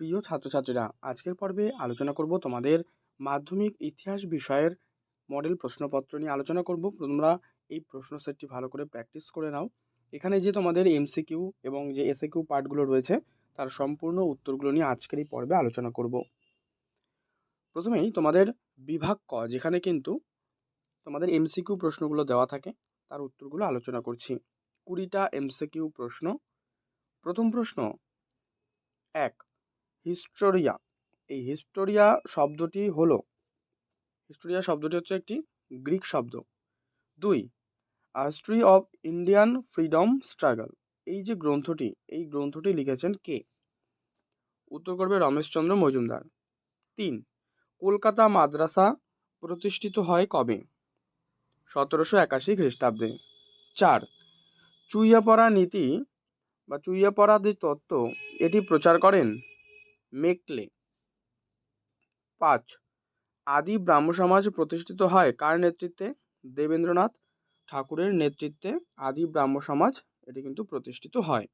প্রিয় ছাত্রছাত্রীরা, আজকের পর্বে আলোচনা করব তোমাদের মাধ্যমিক ইতিহাস বিষয়ের মডেল প্রশ্নপত্র নিয়ে আলোচনা করব। তোমরা এই প্রশ্ন সেটটি ভালো করে প্র্যাকটিস করে নাও। এখানে যে তোমাদের এমসিকিউ এবং যে এসএকিউ পার্টগুলো রয়েছে, তার সম্পূর্ণ উত্তরগুলো নিয়ে আজকের এই পর্বে আলোচনা করব। প্রথমেই তোমাদের বিভাগ ক, যেখানে কিন্তু তোমাদের এমসিকিউ প্রশ্নগুলো দেওয়া থাকে, তার উত্তরগুলো আলোচনা করছি। কুড়িটা এমসিকিউ প্রশ্ন। প্রথম প্রশ্ন, এক হিস্টোরিয়া। এই হিস্টোরিয়া শব্দটি হলো, হিস্টোরিয়া শব্দটি হচ্ছে একটি গ্রিক শব্দ। দুই history of Indian freedom struggle. এই যে গ্রন্থটি, এই গ্রন্থটি লিখেছেন কে? উত্তর করবে রমেশচন্দ্র মজুমদার। তিন, কলকাতা মাদ্রাসা প্রতিষ্ঠিত হয় কবে? সতেরোশো একাশি খ্রিস্টাব্দে। চার, চুইয়াপড়া নীতি বা চুইয়াপড়া যে তত্ত্ব, এটি প্রচার করেন মেকলে। পাঁচ, আদি ব্রাহ্ম সমাজ প্রতিষ্ঠিত হয় কার নেতৃত্বে? দেবেন্দ্রনাথ ঠাকুরের নেতৃত্বে আদি ব্রাহ্ম সমাজ এটি কিন্তু প্রতিষ্ঠিত হয়।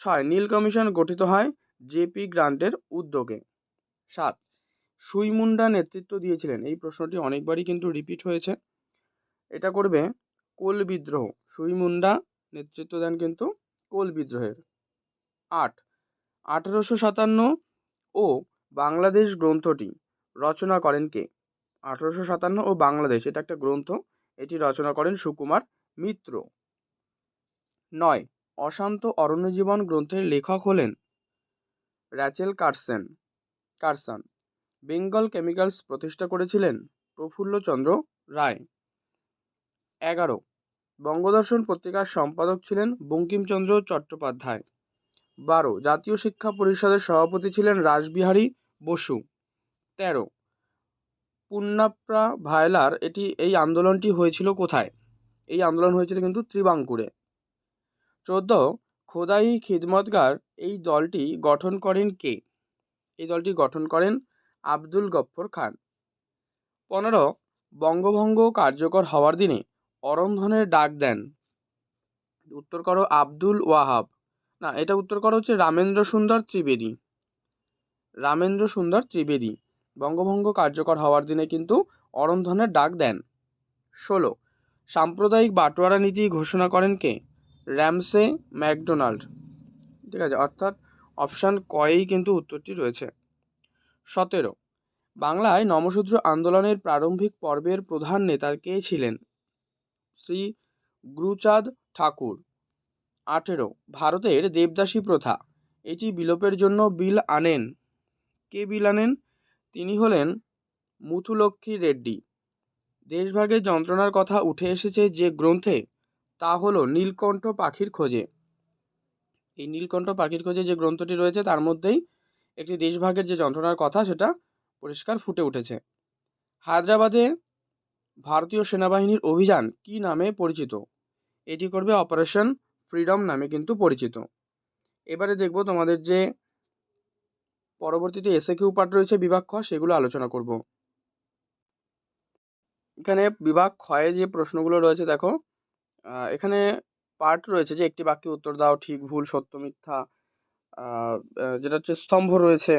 ছয়, নীল কমিশন গঠিত হয় জেপি গ্রান্টের উদ্যোগে। সাত সুইমুন্ডা নেতৃত্ব দিয়েছিলেন। এই প্রশ্নটি অনেকবারই কিন্তু রিপিট হয়েছে। এটা করবে কোল বিদ্রোহ। সুইমুন্ডা নেতৃত্ব দেন কিন্তু কোল বিদ্রোহের। আট আঠেরোশো সাতান্ন ও বাংলাদেশ গ্রন্থটি রচনা করেন কে? আঠেরোশো সাতান্ন ও বাংলাদেশ, এটা একটা গ্রন্থ, এটি রচনা করেন সুকুমার মিত্র। নয়, অশান্ত অরণ্যজীবন গ্রন্থের লেখক হলেন Rachel Carson. Carson, Bengal Chemicals প্রতিষ্ঠা করেছিলেন প্রফুল্লচন্দ্র রায়। এগারো, বঙ্গদর্শন পত্রিকার সম্পাদক ছিলেন বঙ্কিমচন্দ্র চট্টোপাধ্যায়। বারো, জাতীয় শিক্ষা পরিষদের সভাপতি ছিলেন রাসবিহারী বসু। তেরো, পুন্নাপ্রা ভায়লার, এটি, এই আন্দোলনটি হয়েছিল কোথায়? এই আন্দোলন হয়েছিল কিন্তু ত্রিবাঙ্কুরে। চোদ্দ, খোদাই খিদমতগার, এই দলটি গঠন করেন কে? এই দলটি গঠন করেন আব্দুল গফ্ফর খান। পনেরো, বঙ্গভঙ্গ কার্যকর হওয়ার দিনে অরন্ধনের ডাক দেন। উত্তর করো, আব্দুল ওয়াহাব। না, এটা উত্তর করো হচ্ছে রামেন্দ্র সুন্দর ত্রিবেদী। রামেন্দ্র সুন্দর ত্রিবেদী। বঙ্গভঙ্গ কার্যকর হওয়ার দিনে কিন্তু অরন্ধনের ডাক দেন। ষোলো, সাম্প্রদায়িক বাটোয়ারা নীতি ঘোষণা করেন কে? Ramsay McDonald. ঠিক আছে, অর্থাৎ অপশান কয়েই কিন্তু উত্তরটি রয়েছে। সতেরো, বাংলায় নমশূদ্র আন্দোলনের প্রারম্ভিক পর্বের প্রধান নেতা কে ছিলেন? শ্রী গুরুচাঁদ ঠাকুর। আঠেরো, ভারতের দেবদাসী প্রথা। এটি বিলোপের জন্য বিল আনেন। কে বিল আনেন? তিনি হলেন মুথুলক্ষ্মী রেড্ডি। দেশভাগের যন্ত্রণার কথা উঠে এসেছে যে গ্রন্থে, তা হলো নীলকণ্ঠ পাখির খোঁজে। এই নীলকণ্ঠ পাখির খোঁজে যে গ্রন্থটি রয়েছে, তার মধ্যেই একটি দেশভাগের যে যন্ত্রণার কথা, সেটা পরিষ্কার ফুটে উঠেছে। হায়দ্রাবাদে ভারতীয় সেনাবাহিনীর অভিযান কি নামে পরিচিত? এটি করবে অপারেশন ফ্রিডম নামে কিন্তু পরিচিত। এবারে দেখব তোমাদের যে পরবর্তীতে এসে কিউ পার্ট রয়েছে বিভাগ খ, সেগুলো আলোচনা করব। এখানে বিভাগ ক্ষয়ে যে প্রশ্নগুলো রয়েছে, দেখো এখানে পার্ট রয়েছে যে একটি বাক্যে উত্তর দাও, ঠিক, ভুল, সত্য, মিথ্যা যেটা হচ্ছে স্তম্ভ রয়েছে,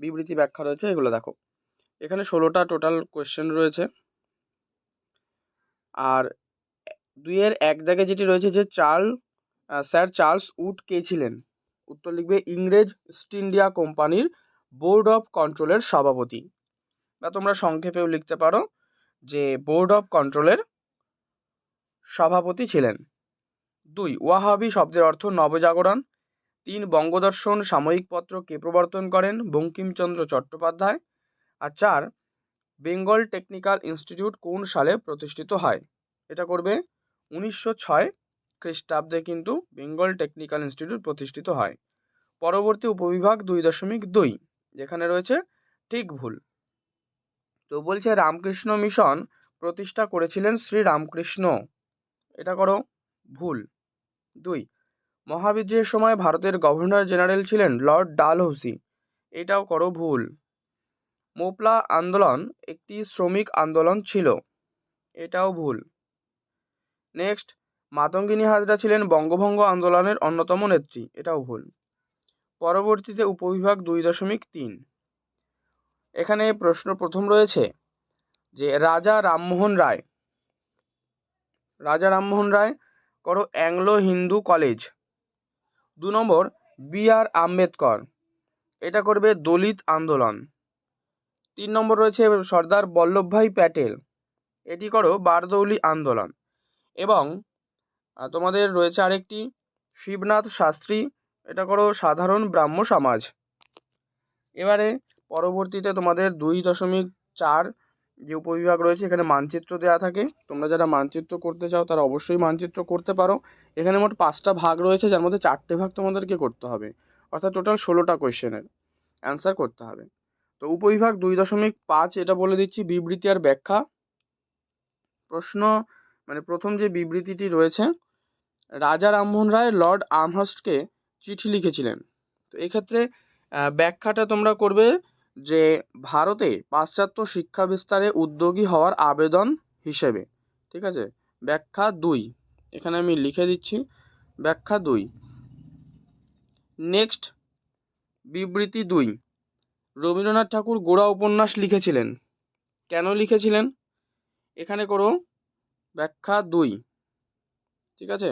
বিবৃতি ব্যাখ্যা রয়েছে, এগুলো দেখো। এখানে ষোলোটা টোটাল কোয়েশ্চেন রয়েছে। আর দুইয়ের এক জায়গায় যেটি রয়েছে যে চার্ল স্যার চার্লস উড কে ছিলেন? উত্তর লিখবে ইংরেজ ইস্ট ইন্ডিয়া কোম্পানির বোর্ড অফ কন্ট্রোলের সভাপতি। বা তোমরা সংক্ষেপেও লিখতে পারো যে বোর্ড অফ কন্ট্রোলের সভাপতি ছিলেন। দুই, ওয়াহাবি শব্দের অর্থ নবজাগরণ। তিন, বঙ্গদর্শন সাময়িক পত্র কে প্রবর্তন করেন? বঙ্কিমচন্দ্র চট্টোপাধ্যায়। আর চার, বেঙ্গল টেকনিক্যাল ইনস্টিটিউট কোন সালে প্রতিষ্ঠিত হয়? এটা করবে উনিশশো ছয় খ্রিস্টাব্দে কিন্তু বেঙ্গল টেকনিক্যাল ইনস্টিটিউট প্রতিষ্ঠিত হয়। পরবর্তী উপবিভাগ দুই দশমিক দুই, যেখানে রয়েছে ঠিক ভুল। তো বলছে, রামকৃষ্ণ মিশন প্রতিষ্ঠা করেছিলেন শ্রী রামকৃষ্ণ। এটা করো, ভুল। দুই, মহাবিদ্রোহের সময় ভারতের গভর্নর জেনারেল ছিলেন লর্ড ডালহৌসি। এটাও করো ভুল। মোপলা আন্দোলন একটি শ্রমিক আন্দোলন ছিল। এটাও ভুল। নেক্সট মাতঙ্গিনী হাজরা ছিলেন বঙ্গভঙ্গ আন্দোলনের অন্যতম নেত্রী, এটাও ভুল। পরবর্তীতে উপবিভাগ দুই দশমিক তিন। এখানে প্রশ্ন প্রথম রয়েছে যে, রাজা রামমোহন রায়, রাজা রামমোহন রায় করো অ্যাংলো হিন্দু কলেজ। দু নম্বর, বি আর আম্বেদকর, এটা করবে দলিত আন্দোলন। তিন নম্বর রয়েছে সর্দার বল্লভভাই প্যাটেল, এটি করো বারদৌলি আন্দোলন। এবং তোমাদের রয়েছে আরেকটি শিবনাথ শাস্ত্রী। এটা করো সাধারণ ব্রাহ্ম সমাজ। এবারে পরবর্তীতে তোমাদের দুই দশমিক চার যে উপবিভাগ রয়েছে, এখানে মানচিত্র দেওয়া থাকে। তোমরা যারা মানচিত্র করতে চাও, তারা অবশ্যই মানচিত্র করতে পারো। এখানে মোট পাঁচটা ভাগ রয়েছে, যার মধ্যে চারটে ভাগ তোমাদেরকে করতে হবে। অর্থাৎ টোটাল ষোলোটা কোয়েশ্চেনের অ্যান্সার করতে হবে। তো উপবিভাগ দুই দশমিক পাঁচ, এটা বলে দিচ্ছি বিবৃতি আর ব্যাখ্যা। প্রশ্ন মানে প্রথম যে বিবৃতিটি রয়েছে, রাজা রামমোহন রায় লর্ড আমহার্স্টকে চিঠি লিখেছিলেন। তো এক্ষেত্রে ব্যাখ্যাটা তোমরা করবে যে ভারতে পাশ্চাত্য শিক্ষা বিস্তারে উদ্যোগী হওয়ার আবেদন হিসেবে, ঠিক আছে? ব্যাখ্যা দুই, এখানে আমি লিখে দিচ্ছি। ব্যাখ্যা দুই, নেক্সট বিবৃতি দুই, রবীন্দ্রনাথ ঠাকুর গোড়া উপন্যাস লিখেছিলেন। কেন লিখেছিলেন? এখানে করো ব্যাখ্যা দুই। ঠিক আছে?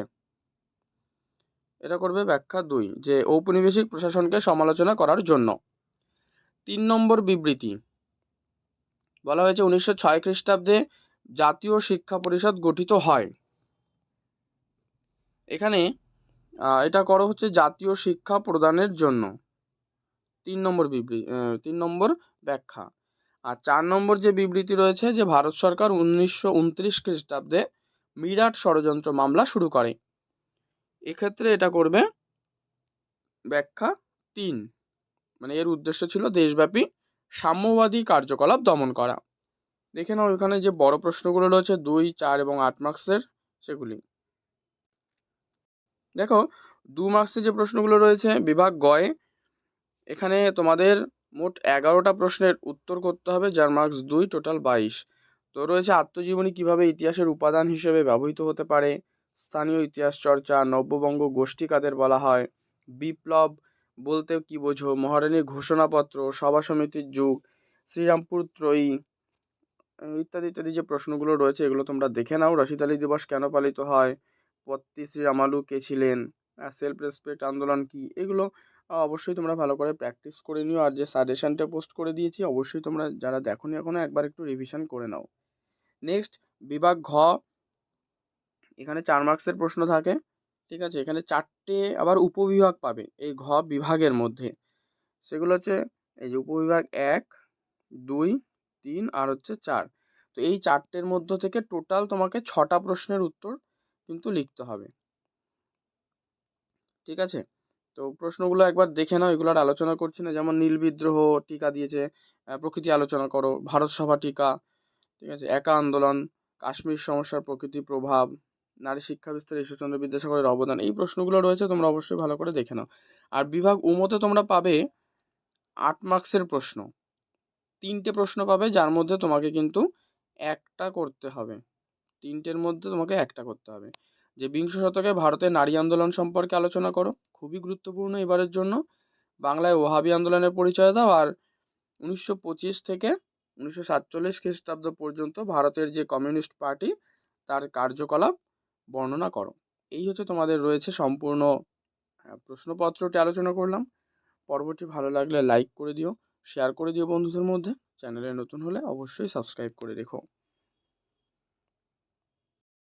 এটা করবে ব্যাখ্যা দুই, যে ঔপনিবেশিক প্রশাসনকে সমালোচনা করার জন্য। তিন নম্বর বিবৃতি। বলা হয়েছে উনিশশো ছয় খ্রিস্টাব্দে জাতীয় শিক্ষা পরিষদ গঠিত হয়। এখানে এটা করো হচ্ছে জাতীয় শিক্ষা প্রদানের জন্য। তিন নম্বর বিবৃতি তিন নম্বর ব্যাখ্যা। আর চার নম্বর যে বিবৃতি রয়েছে যে ভারত সরকার উনিশশো উনত্রিশ খ্রিস্টাব্দে মিরাট ষড়যন্ত্র মামলা শুরু করে। এক্ষেত্রে এটা করবে ব্যাখ্যা তিন। মানে এর উদ্দেশ্য ছিল দেশব্যাপী সাম্যবাদী কার্যকলাপ দমন করা। দেখে নাও এখানে যে বড় প্রশ্নগুলো রয়েছে, দুই, চার এবং আট মার্কসের সেগুলি। দেখো, দু মার্কসের যে প্রশ্নগুলো রয়েছে, বিভাগ গয়ে, এখানে তোমাদের মোট এগারোটা প্রশ্নের উত্তর করতে হবে, যার মার্কস দুই টোটাল বাইশ। তো রয়েছে আত্মজীবনী কীভাবে ইতিহাসের উপাদান হিসেবে ব্যবহৃত হতে পারে? স্থানীয় ইতিহাস চর্চা, নব্যবঙ্গ গোষ্ঠী কাদের বলা হয়? বিপ্লব বলতে কি বোঝো? মহারানীর ঘোষণাপত্র, সভা সমিতির যুগ, শ্রীরামপুর ত্রয়ী, ইত্যাদি ইত্যাদি যে প্রশ্নগুলো রয়েছে, এগুলো তোমরা দেখে নাও। রশিদ আলী দিবস কেন পালিত হয়? পত্তি শ্রী রামালু কে ছিলেন? সেলফ রেসপেক্ট আন্দোলন কি? এগুলো অবশ্যই তোমরা ভালো করে প্র্যাকটিস করে নিও। আর যে সাজেশানটা পোস্ট করে দিয়েছি, অবশ্যই তোমরা যারা দেখোনি এখনও একবার একটু রিভিশন করে নাও। নেক্সট বিভাগ ঘ। এখানে চার মার্কসের প্রশ্ন থাকে, ঠিক আছে? এখানে চারটে আবার উপবিভাগ পাবে, এই ঘ বিভাগের মধ্যে। সেগুলো হচ্ছে, এই যে উপবিভাগ এক, দুই, তিন আর হচ্ছে চার। তো এই চারটের মধ্য থেকে টোটাল তোমাকে ছটা প্রশ্নের উত্তর কিন্তু লিখতে হবে। ঠিক আছে? তো প্রশ্নগুলো একবার দেখে নাও, এগুলো আর আলোচনা করছি না। যেমন নীল বিদ্রোহ টিকা দিয়েছে প্রকৃতি আলোচনা করো, ভারত সভা টিকা, ঠিক আছে? একা আন্দোলন, কাশ্মীর সমস্যার প্রকৃতি প্রভাব, নারী শিক্ষা বিস্তারে, ঈশ্বরচন্দ্র বিদ্যাসাগরের অবদান, এই প্রশ্নগুলো রয়েছে, তোমরা অবশ্যই ভালো করে দেখে নাও। আর বিভাগ উমতে তোমরা পাবে আট মার্কসের প্রশ্ন। তিনটে প্রশ্ন পাবে, যার মধ্যে তোমাকে কিন্তু একটা করতে হবে। তিনটের মধ্যে তোমাকে একটা করতে হবে। যে বিংশ শতকে ভারতের নারী আন্দোলন সম্পর্কে আলোচনা করো। খুবই গুরুত্বপূর্ণ এবারের জন্য। বাংলায় ওহাবি আন্দোলনের পরিচয় দাও আর উনিশশো পঁচিশ থেকে উনিশশো সাতচল্লিশ খ্রিস্টাব্দ পর্যন্ত ভারতের যে কমিউনিস্ট পার্টি, তার কার্যকলাপ বর্ণনা করো। এই হচ্ছে তোমাদের রয়েছে সম্পূর্ণ প্রশ্নপত্রটি আলোচনা করলাম। পরবর্তী ভালো লাগলে লাইক করে দিও শেয়ার করে দিও বন্ধুদের মধ্যে। চ্যানেলে নতুন হলে অবশ্যই সাবস্ক্রাইব করে রেখো।